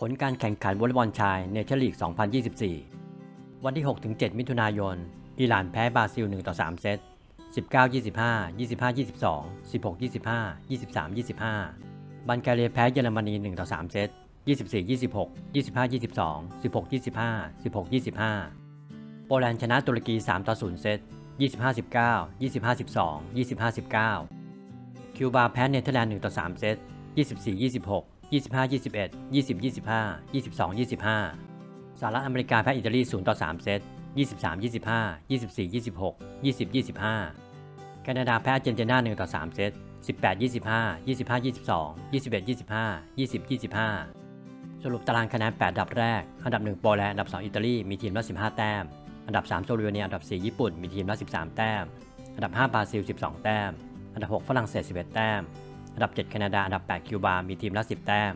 ผลการแข่งขันวอลเลย์บอลชายเนเธอร์ลีก 2024 วันที่ 6-7 มิถุนายน อิหร่านแพ้บราซิล 1 ต่อ 3 เซต 19 25 25 22 16 25 23 25 บันการีแพ้เยอรมนี 1 ต่อ 3 เซต 24 26 25 22 16 25 16 25 โปแลนด์ชนะตุรกี 3 ต่อ 0 เซต 25 19 25 12 25 19 คิวบาแพ้เนเธอร์แลนด์ 1 ต่อ 3 เซต 24 26 25 21 20 25 22 25 สหรัฐอเมริกาแพ้อิตาลี0ต่อ3เซต23 25 24 26 20 25 แคนาดาแพ้อาร์เจนตินา1ต่อ3เซต18 25 25 22 21 25 20 25 สรุปตารางคะแนน 8 อันดับแรก อันดับ 1 โปแลนด์ อันดับ 2 อิตาลี มีทีมละ 15 แต้ม อันดับ 3 โซลูเวเนีย อันดับ 4 ญี่ปุ่น มีทีมละ 13 แต้ม อันดับ 5 บราซิล 12 แต้ม อันดับ 6 ฝรั่งเศส 11 แต้ม อันดับ 7 แคนาดา อันดับ 8 คิวบา มีทีมละ 10 แต้ม